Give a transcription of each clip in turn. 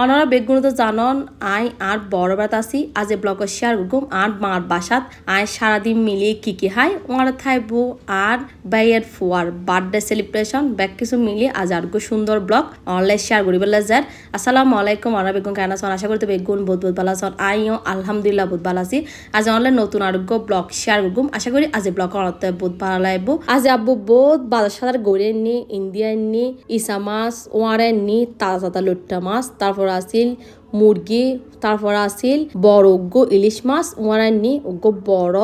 অনারা তো জানন, আই আর বড় বাত আছি। আজ এ ব্লগ শেয়ার গুম আর মার বাসাত। আই সারাদিন মিলিয়ে কি কি হাই ওনার থাইবো আর বাইয়ের ফুয়ার বার্থডে সেলিব্রেশন। ব্যাক কিছু মিলিয়ে আজ আর সুন্দর ব্লগ অনলাইন শেয়ার করি বলে যার। আসসালামু আলাইকুম অনা বেগুন কেন আছেন? আশা করতে বেগুন বহুত বহুত ভালো আছেন। আইও আলহামদুলিল্লাহ বহুত ভালো আছি। আজ অনলাইন নতুন আরোগ্য ব্লগ শেয়ার করগুম আশা করি আজ ব্লগ অনতে বহুত ভালো লাগবো। আজ আব্বু বহুত বাজার সাদার গড়ে নি ইন্ডিয়ান নি ইসা মাছ ওয়ারে নি, তাজা তাজা লুট্টা মাছ। তারপর আসিল মুরগি, তারপর আসিল বড় উগ্গ ইলিশ মাছ ওয়ারাই নি উগ্গ বড়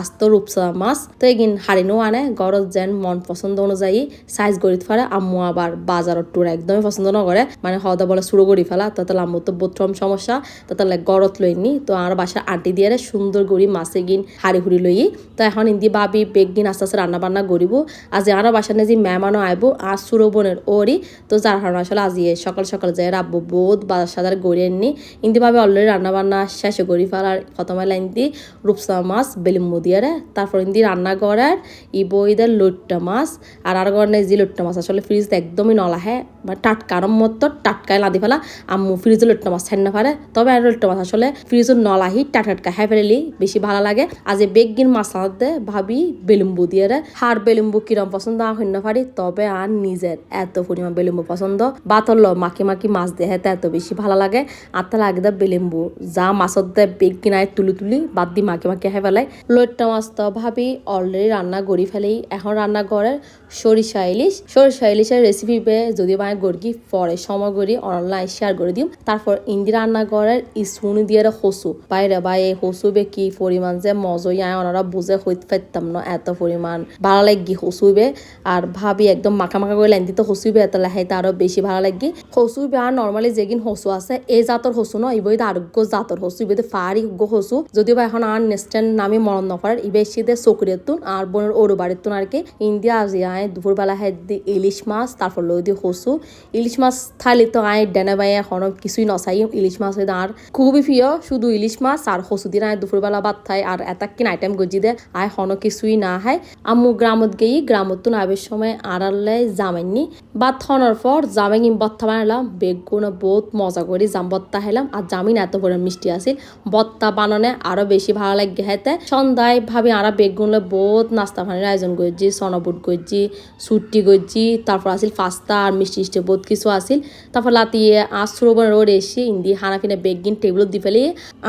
আস্ত রূপসা মাছ। তো এগিন হারিনো আনে গরজ যেন মন পছন্দ অনুযায়ী সাইজ গড়িত ফারে আম্মু আবার বাজারত টুর একদমই পছন্দ নকরে মানে হদা বলে শুরু করি ফেলা তাতে আম্মু তো প্রথম সমস্যা। তাতে গরত লইনি তো আর বাসার আটি দিয়ে সুন্দর গড়ি মাছে গিন হাড়ি হুড়ি লই তো এখন ইন্দি ভাবি বেগ গিন আস্তে আস্তে রান্না বান্না করিব আজ আর বাসার যে মেহমানও আইব আর সুরবনের ওরই তো যার কারণে আসলে আজ সকাল সকাল যায় রাব্বু বহুত বাজার সাদার গড়ি এননি ইন্দি ভাবে অলরেডি রান্না বান্না শেষ করি ফেলার প্রথমে লাইন দি রূপসা মাছ বেলিম্বু দিয়ে তারপর ইন্দি রান্না করার ই বইদের লুট্টা মাছ, আর আর গড়নে যে লুট্টা মাছ। আসলে ফ্রিজ একদমই নলাহে মানে টাটকার মতো টাটকায় লাদি ফেলা। আম্মু ফ্রিজে লুট্টা মাছ ছাড় না পারে তবে আর লুট্টা মাছ আসলে ফ্রিজত নলাহি টাটকা হ্যাঁ ফেলি বেশি ভালো লাগে। আজ বেগিন মাছ আনতে ভাবি বেলুম্বু দিয়ে হার বেলুম্বু কিরম পছন্দ হইন পারি। তবে আর নিজের এত পরিমাণ বেলুম্বু পছন্দ। বাতল মাখি মাখি মাছ দেহে এত বেশি ভালো লাগে। আত্মা লাগে দা বেলেম্বু। যা মাছত দে বেগ কিনায় তুলি তুলি বাদ দি মাকে মাকে খাই পেলাই। লইট্টা মাছ তো ভাবি অলরেডি রান্না করি ফেলেই। এখন রান্না করে সরিষা ইলিশ সরিষা ইলিশের রেসিপি বে যদি বাই গড়গি পরে সময় করি অনলাইন শেয়ার করে দিম। তারপর ইন্দি রান্না করে ইসুনি দিয়ে হসু বাইরে বা এই হসু বে কি পরিমাণ যে মজই আয় ওনারা বুঝে হইতে পারতাম না এত পরিমাণ ভালো লাগি হসুবে আর ভাবি একদম মাখা মাখা করে লাইন দিতে হসুবে এত লাহাইতে আরও বেশি ভালো লাগি। হসুবে আর নর্মালি যেগিন হসু আছে, এই জাতর হসু ন ইবই আরোগ্য জাতর হসু ইবে ফারি গো হসু যদিও বা এখন আর নেস্টেন নামে মরণ নকরার ইবে শীতে চকুরের তুন আর বোনের ওরু বাড়ির তুন আর কি। ইন্ডিয়া আজি আয় দুপুরবেলা হেদ দি ইলিশ মাছ তারপর লই দি হসু ইলিশ মাছ থালি তো আয় ডেনে বাই এখনও কিছুই নচাই ইলিশ মাছ হয়ে আর খুবই প্রিয় শুধু ইলিশ মাছ আর হসু দিন আয় দুপুরবেলা ভাত খাই আর এটা কিন আইটেম গজি দে আয় হনো কিছুই না হয় আম্মু গ্রামত গেই গ্রামত তুন আবের সময় আড়ালে জামাইনি ভাত খাওয়ানোর পর জামাই কিন বত্তা বেগুন বহুত মজা করি জাম বত্তা হেলাম, আর জামিন এত পরিমাণ মিষ্টি আছিল। বত্তা বানানে আরও বেশি ভালো লাগে হেতে। সন্ধ্যায় ভাবি আরা বেগুন বহুত নাস্তা পানির আয়োজন করছি সনবুট করছি সুটি করছি, তারপর আসিল ফাস্তা আর মিষ্টি মিষ্টি বহুত কিছু আসিল তারপর লাতিয়ে আর সুরবন রোড এসে ইন্দি হানা হানাফিনে বেগিন টেবিল দি ফেলি।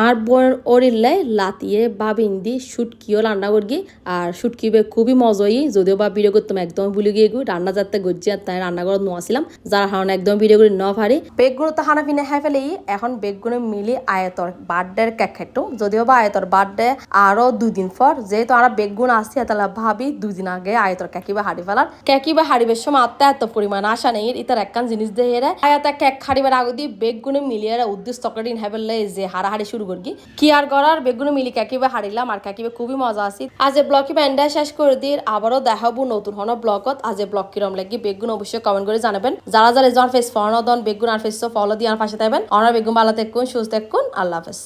আর বোন ওরিল্লাই লাতিয়ে ভাবি ইন্দি সুটকিও রান্না করগি, আর সুটকি খুবই মজাই, যদিও বা ভিডিও করতাম একদম ভুলে গিয়ে রান্না যাতে গজ্জি আর তাই রান্না করে নোয়াছিলাম যার হারণে একদম ভিডিও করে ন পারি। বেগগুলো তো হানাফিনে হ্যাঁ ফেলেই এখন বেগগুলো মিলি আয়তর বার্থডের কেক যদিও বা আয়তর বার্থডে আরও দুদিন পর, যেহেতু আমরা বেগুন আসছি তাহলে ভাবি দুদিন আগে আয়তর কেকিবা হাড়ি ফেলার। কেকিবা হাড়িবের সময় আত্মা এত পরিমাণ আসা নেই, ইতার একখান জিনিস দিয়ে রে আয়াত কেক হাড়িবার আগে দিয়ে মিলিয়ে উদ্দেশ্য চকলেট হ্যাবেলে যে হাড়াহাড়ি শুরু করগি। কি আর করার বেগুনে মিলি কেকিবা হারিলাম আর কেকিবে খুবই মজা আসি আজ ব্লকি ব্যান্ডা শেষ করে দিয়ে আবারও দেখাবো নতুন হন ব্লগত আজ এ ব্লগ কিরম লাগি বেগুন অবশ্যই কমেন্ট করে জানাবেন। যারা যারা জন ফেস ফলো দন বেগুন আর ফেস ফলো দিয়ে আর পাশে থাকবেন। অনার বেগম ভালো থাকুন সুস্থ থাকুন আল্লাহ হাফেজ।